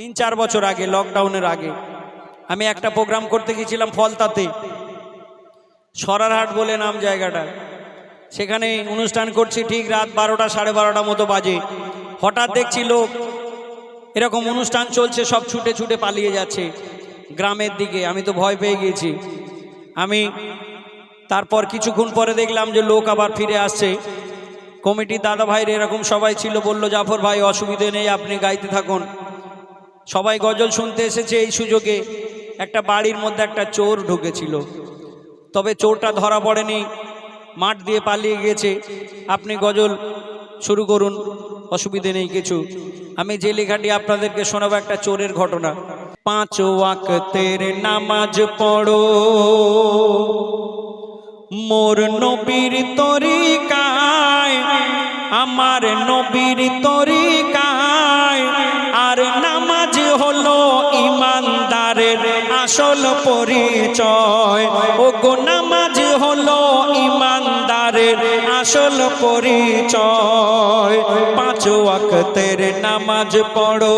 তিন চার বছর আগে লকডাউনের আগে, আমি একটা প্রোগ্রাম করতে গেছিলাম ফলতাতে। সরারহাট বলে নাম জায়গাটা। সেখানে অনুষ্ঠান করছি ঠিক রাত বারোটা, সাড়ে বারোটা মতো বাজে। হঠাৎ দেখছি লোক, এরকম অনুষ্ঠান চলছে, সব ছুটে ছুটে পালিয়ে যাচ্ছে গ্রামের দিকে। আমি তো ভয় পেয়ে গিয়েছি। আমি তারপর কিছুক্ষণ পরে দেখলাম যে লোক আবার ফিরে আসছে। কমিটির দাদা ভাইরা এরকম সবাই ছিল, বলল, জাফর ভাই, অসুবিধে নেই, আপনি গাইতে থাকুন। সবাই গজল শুনতে এসেছে এই সুযোগে। একটা বাড়ির মধ্যে একটা চোর ঢুকেছিল। তবে চোরটা ধরা পড়েনি মাঠ দিয়ে পালিয়ে গিয়েছে। আপনি গজল শুরু করুন অসুবিধে নেই কিছু। আমি যে লেখাটি আপনাদেরকে শোনাবো একটা চোরের ঘটনা। পাঁচ ওয়াক্তের নামাজ পড়ো। মোর নবীর তরিকায় আমার নবীর তরিকায় আসল পরিচয়। ও নামাজ হলো ইমানদারের আসল পরিচয়। পাঁচ ওয়াক্তের নামাজ পড়ো।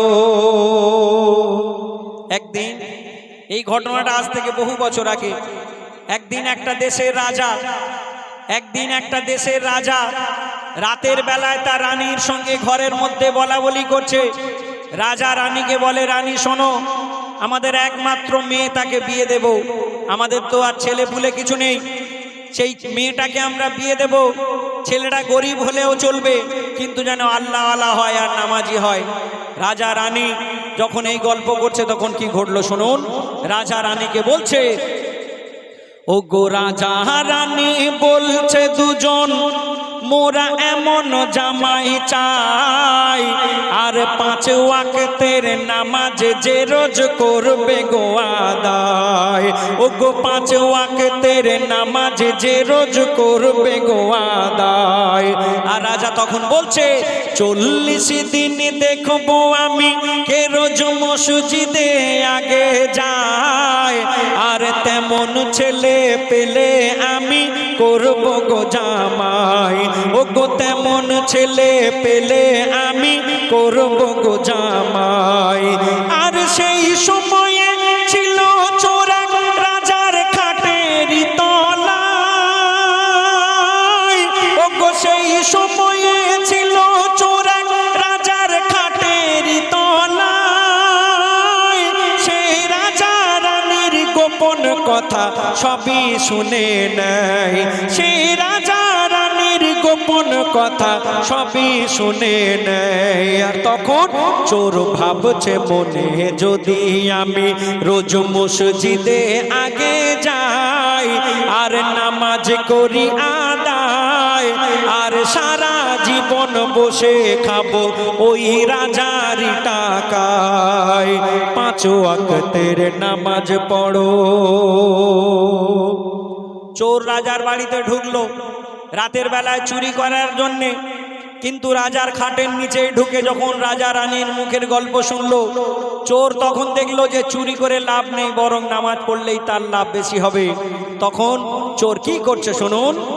একদিন, এই ঘটনাটা আজ থেকে বহু বছর আগে। একদিন একটা দেশের রাজা, একদিন একটা দেশের রাজা রাতের বেলায় তার রানীর সঙ্গে ঘরের মধ্যে বলা বলি করছে। রাজা রানীকে বলে, রানী, শোনো আমাদের একমাত্র মেয়ে তাকে বিয়ে দেব। আমাদের তো আর ছেলে পুলে কিছু নেই। সেই মেয়েটাকে আমরা বিয়ে দেব। ছেলেটা গরিব হলেও চলবে, কিন্তু যেন আল্লাহ আল্লাহ হয় আর নামাজি হয়। রাজা রানী যখন এই গল্প করছে, তখন কি ঘটলো শুনুন? রাজা রানীকে বলছে ও গো রাজা রানী, বলছে দুজন মোরা এমন জামাই চাই। আর পাঁচ ওয়াক্তের নামাজ যে রোজ করবে গো আদায়। ও গো পাঁচ ওয়াক্তের নামাজ যে রোজ করবে গো আদায়। আর রাজা তখন বলছে, চল্লিশ দিন দেখব আমি কে রোজ মসজিদে আগে যায়। আর তেমন ছেলে পেলে আমি করব গো জামাই? ও গো তেমন ছেলে পেলে আমি করব গো জামাই। সবই শুনে নেয়। সেই রাজা রানীর গোপন কথা সবই শুনে নেয়। আর তখন চোর ভাবছে, মনে যদি আমি রোজ মসজিদে আগে যাই, আর নামাজ করি আদায়, আর সারা জীবন বসে খাব ওই রাজারি টাকায়। পাঁচ ওয়াক্তের নামাজ পড়ো। চোর রাজার বাড়িতে ঢুকলো। রাতের বেলায় চুরি করার জন্যে। কিন্তু রাজার খাটের নিচে ঢুকে যখন রাজা রানীর মুখের গল্প শুনলো, চোর তখন দেখল যে চুরি করে লাভ নেই, বরং নামাজ পড়লেই তার লাভ বেশি হবে। তখন চোর কি করছে শুনুন।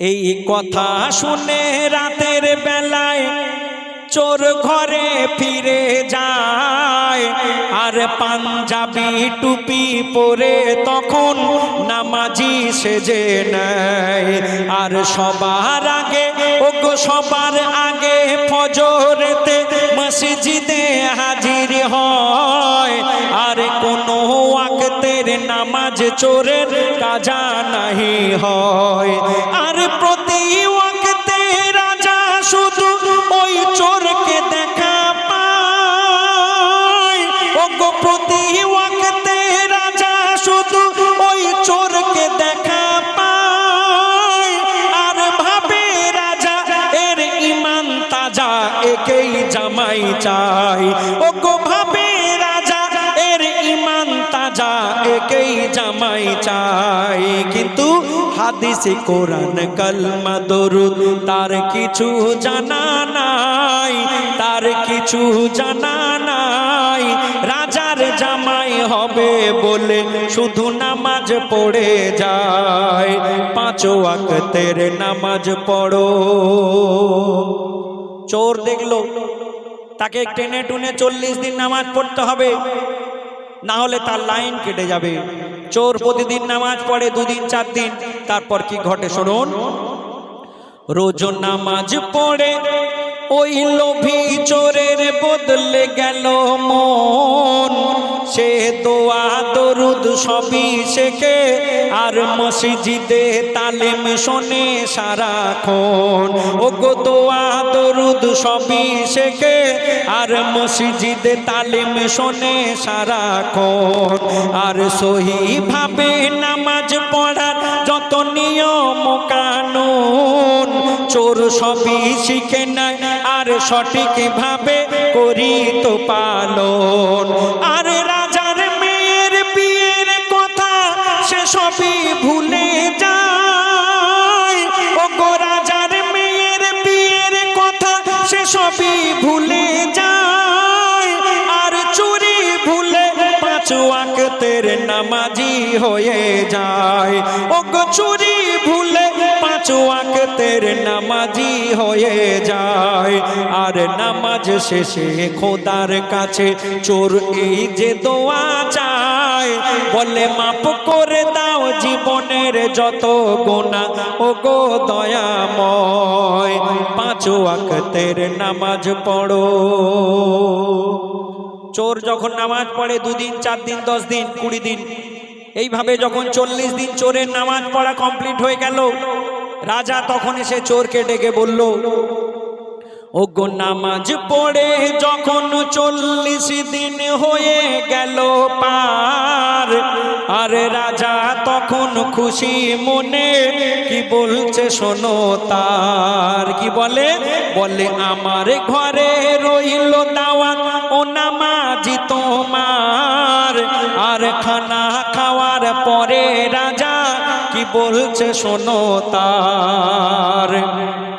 এই কথা শুনে রাতের বেলায় চোর ঘরে ফিরে যায়। আর পাঞ্জাবি টুপি পরে তখন নামাজি সেজে নেয়। আর সবার আগে, ওগো সবার আগে ফজরেতে মসজিদে হাজির হয়। আর কোনো ওয়াক্তের নামাজ চোরের কাজা নাহি হয়। আর প্রতি হাদিসে কোরআন কালমা দরুদ, তার কিছু জানা নাই, তার কিছু জানা নাই। রাজার জামাই হবে বলে শুধু নামাজ পড়ে যায়। পাঁচ ওয়াক্তের নামাজ পড়ো। চোর দেখল, তাকে টেনে টুনে চল্লিশ দিন নামাজ পড়তে হবে। না হলে তার লাইন কেটে যাবে। চোর প্রতিদিন নামাজ পড়ে দুদিন, চার দিন। তারপর কি ঘটে শুনুন? রোজ নামাজ পড়ে, ওই লোভী চোরের বদলে গেল মন। সে দোয়া, দরুদ সবই শেখে। আর মসজিদে তালিম শোনে সারাক্ষণ। ও গো দোয়া, দরুদ সবই শেখে। আর মসজিদে তালিম শোনে সারাক্ষণ। আর সহি ভাবে নামাজ পড়ার যত নিয়ম কানুন, চোর সবই শিখে নেয় আর সঠিকভাবে করি তো পালন। আর নামাজি হয়ে যায়। ও চুরি ভুলে পাঁচ ওয়াক্তের নামাজি হয়ে যায়। আর নামাজ শেষে খোদার কাছে চোর এই যে দোয়া চায়। বলে মাপ করে দাও জীবনের যত গোনা ও গো দয়াময়। পাঁচ ওয়াক্তের নামাজ পড়ো। চোর যখন নামাজ পড়ে দুদিন চার দিন দশ দিন কুড়ি দিন এইভাবে যখন চল্লিশ দিন চোরের নামাজ পড়া কমপ্লিট হয়ে গেল, রাজা তখন এসে চোরকে ডেকে বলল ও গো নামাজ পড়ে যখন চল্লিশ দিন হয়ে গেল পার, আর রাজা তখন খুশি মনে কি বলছে শোনো তার, কি বলে? বলে, আমার ঘরে রইল বলছে, শোনো তার।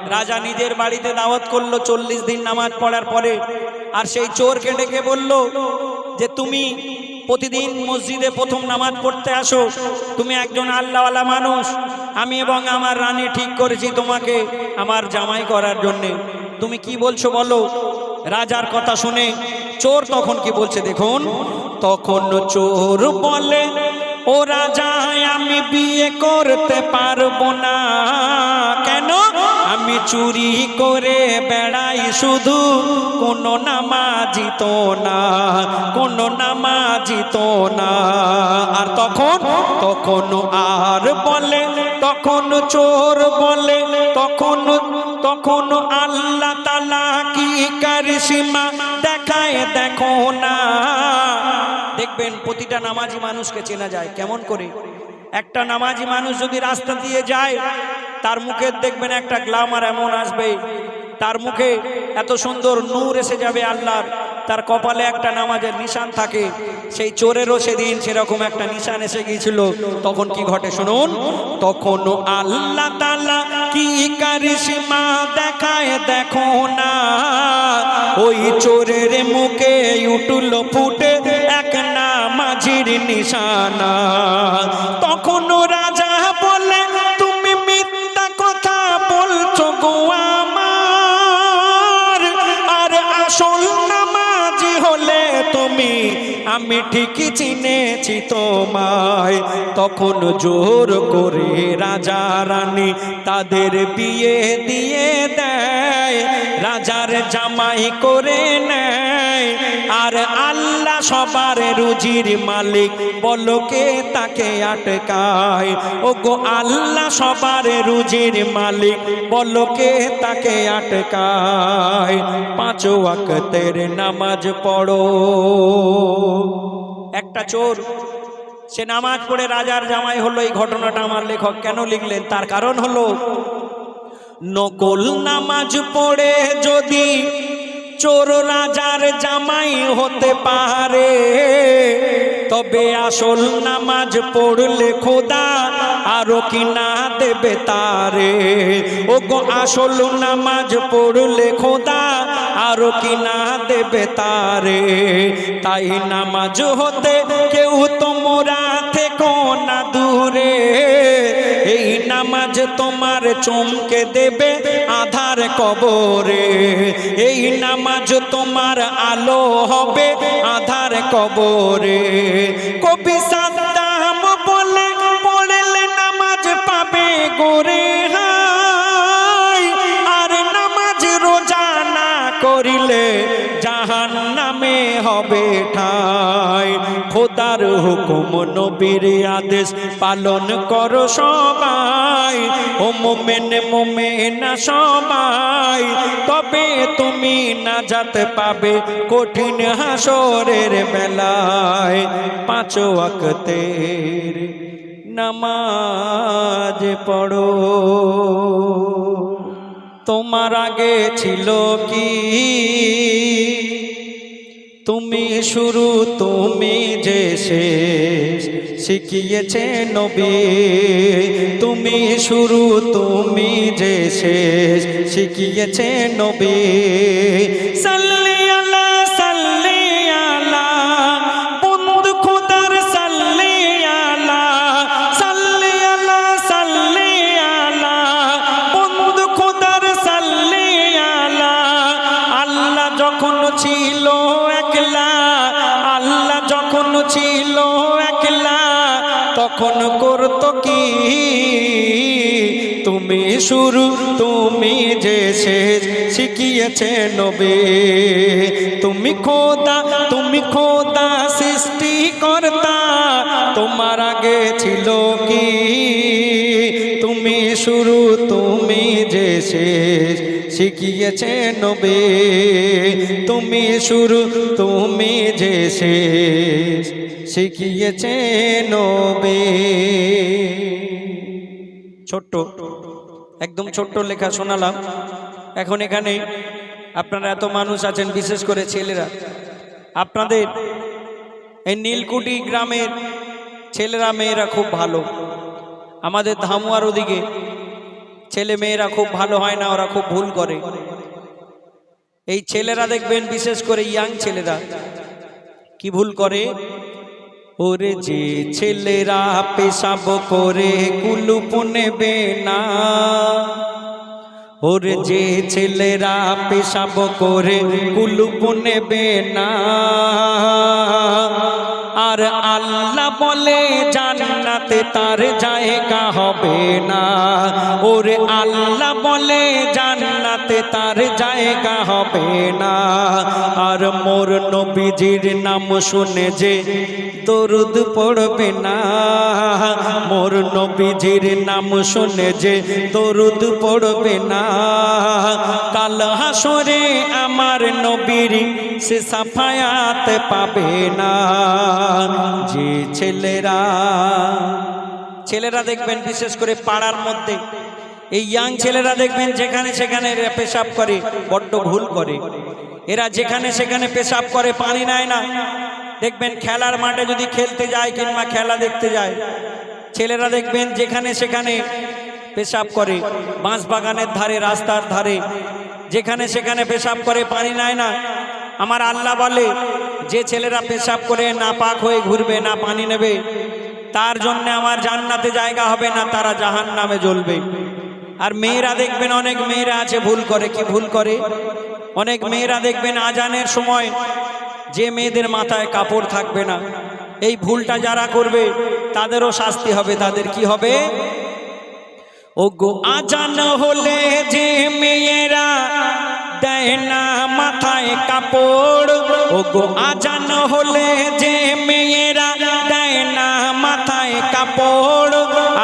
রাজা নিজের বাড়িতে দাওয়াত করল, চল্লিশ দিন নামাজ পড়ার পরে। আর সেই চোরকে ডেকে বলল যে, তুমি প্রতিদিন মসজিদে প্রথম নামাজ পড়তে আসো। তুমি একজন আল্লাহওয়ালা মানুষ। আমি এবং আমার রানী ঠিক করেছি তোমাকে আমার জামাই করার জন্যে। তুমি কি বলছো বলো? রাজার কথা শুনে চোর তখন কি বলছে দেখুন, তখন চোর বলে ও রাজা আমি বিয়ে করতে পারব না। কেন? আমি চুরি করে বেড়াই শুধু। কোন নামাজি তো না, কোনো নামাজি তো না। আর তখন? তখন আর বলে, তখন চোর বলে, তখন তখন আল্লাহ তালা কি কারিসীমা প্রতিটা নামাজি মানুষকে চেনা যায়, কেমন করে? একটা নামাজি মানুষ যদি রাস্তা দিয়ে যায়, তার মুখে দেখবেন একটা গ্লামার এমন আসবে, তার মুখে এত সুন্দর নূর এসে যাবে আল্লাহর। তার কপালে একটা নামাজের নিশান থাকে। সেই চোরেরও সেদিন সেরকম একটা নিশান এসে গিয়েছিল। তখন কি ঘটে শুনুন? তখন আল্লাহ তালা কি কারিসীমা দেখায় দেখো না। ওই চোরের মুখে উঠল ফুটে এক নামাজির নিশানা। তখন রাজা বলে তুমি মিথ্যা কথা বলছো গো আমার। আর আসল তুমি আমি ঠিকই চিনেছি তোমায়। তখন জোর করে রাজা রানী তাদের বিয়ে দিয়ে দেয়। রাজার জামাই করে নেয়। আর আল্লাহ সবার রুজির মালিক, বলো কে তাকে আটকায়? ও গো আল্লাহ সবার রুজির মালিক, বলো কে তাকে আটকায়? পাঁচ ওয়াক্তের নামাজ পড়ো। একটা চোর, সে নামাজ পড়ে রাজার জামাই হলো, এই ঘটনাটা আমার লেখক কেন লিখলেন? তার কারণ হলো, নকল নামাজ পড়ে যদি চোর রাজার জামাই হতে পারে। তবে আসল নামাজ পড়লে খোদা আরও কি না দেবে তারে। ও গো আসল নামাজ পড়লে খোদা আরও কি না দেবে তারে। তাই নামাজ হতে কেউ তোমরা থেকো না দূরে। নামাজ তোমার চমকে দেবে আধার কবরে। এই নামাজ তোমার আলো হবে আধার কবরে। কবি সাদ্দাম বলে, পড়লে নামাজ পাবে গোরে হায়। আর নামাজ রোজা না করিলে জাহান নামে হবে ঠাই খোদার হুকুম নবীর আদেশ পালন করো সবাই। ও মোমেন, মোমেনা সবাই, তবে তুমি না যাতে পাবে কঠিন হাসরের বেলায়। পাঁচ ওয়াক্তের নামাজ পড়ো। তোমার আগে ছিল কি? তুমি শুরু, তুমি যে শেষ, শিখিয়েছে নবী। তুমি শুরু, তুমি যে শেষ, শিখিয়েছে নবী। সাল্লি ছিল একলা, তখন করতো কি? তুমি শুরু, তুমি যে শেষ, শিখিয়েছে নবে। তুমি খোদা তুমি খোদা সৃষ্টি কর্তা তোমার আগে ছিল কি? তুমি শুরু, তুমি যে শেষ শিখিয়েছে নবে, তুমি শুরু, তুমি যে শেষ, শিখিয়েছে নবে। ছোট্ট, একদম ছোট্ট লেখা শোনালাম। এখন এখানে আপনারা এত মানুষ আছেন, বিশেষ করে ছেলেরা। আপনাদের এই নীলকুটি গ্রামের ছেলেরা, মেয়েরা খুব ভালো। আমাদের ধামুয়ার ওদিকে ছেলে মেয়েরা খুব ভালো হয় না, ওরা খুব ভুল করে। এই ছেলেরা দেখবেন বিশেষ করে ইয়াং ছেলেরা কি ভুল করে? ওরে যে ছেলেরা পেশাব করে কুলুপ নেবে না। ওরে যে ছেলেরা পেশাব করে কুলুপ নেবে না। আর আল্লাহ বলে, জান্নাতে তার জায়গা হবে না। ওরে আল্লাহ বলে, জান্নাতে তার জায়গা হবে না। আর মোর নবীজির নাম শুনে যে দরুদ পড়বে না। মোর নবীজির নাম শুনে যে দরুদ পড়বে না। কাল হাসরে আমার নবীর সে সাফায়াত পাবে না। যে ছেলেরা ছেলেরা দেখবেন বিশেষ করে পাড়ার মধ্যে, এই ইয়াং ছেলেরা দেখবেন যেখানে সেখানে পেশাব করে, বড্ড ভুল করে। এরা যেখানে সেখানে পেশাব করে, পানি নেয় না। দেখবেন খেলার মাঠে যদি খেলতে যায় কিংবা খেলা দেখতে যায়, ছেলেরা দেখবেন যেখানে সেখানে পেশাব করে, বাঁশ বাগানের ধারে, রাস্তার ধারে, যেখানে সেখানে পেশাব করে, পানি নেয় না। আমার আল্লাহ বলে যে ছেলেরা পেশাব করে না পাক হয়ে ঘুরবে, না পানি নেবে, তার জন্য আমার জান্নাতে জায়গা হবে না, তারা জাহান নামে জ্বলবে। আর মেয়েরা দেখবেন, অনেক মেয়েরা আছে, ভুল করে, কি ভুল করে? অনেক মেয়েরা দেখবেন, আজানের সময় যে মেয়েদের মাথায় কাপড় থাকবে না, এই ভুলটা যারা করবে, তাদেরও শাস্তি হবে, তাদের কি হবে? ও গো আজান হলে যে মেয়েরা দেয় না মাথায় কাপড়। ও গো আজান হলে যে মেয়েরা দেয় না মাথায় কাপড়।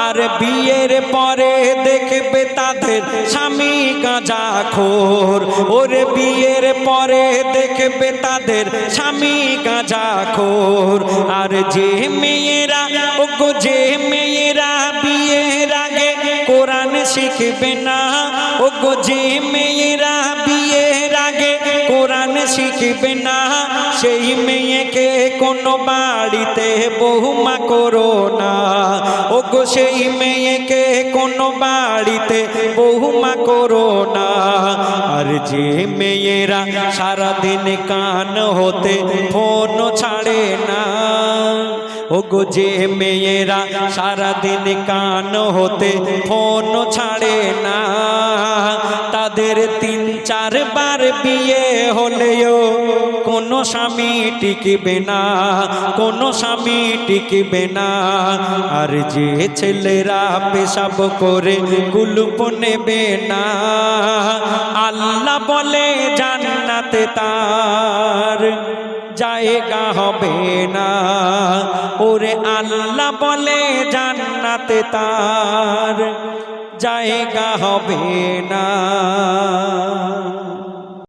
আর বিয়ের পরে দেখবে তাদের স্বামী গাঁজা খোর। ওরে বিয়ের পরে দেখবে তাদের স্বামী গাঁজা খোর। আর যে মেয়েরা ও গো যে মেয়েরা বিয়ের আগে কোরআন শিখবে না শিখবে না। সেই মেয়েকে কোনো বাড়িতে বহুমা করো না। ও গো সেই মেয়েকে কোনো বাড়িতে বহুমা করো না। আর যে মেয়েরা সারাদিন কান হতে ফোন ছাড়ে না ওগো যে মেয়েরা সারাদিন কান হতে ফোন ছাড়ে না, তাদের তিন চারবার বিয়ে হলেও কোনো স্বামী টিকবে না, কোনো স্বামী টিকবে না। আর যে ছেলেরা পেশাব করে কুলুপ নেবে না, আল্লাহ বলে জান্নাতে তার। জায়গা হবে না ওরে আল্লাহ বলে জান্নাতে তার জায়গা হবে না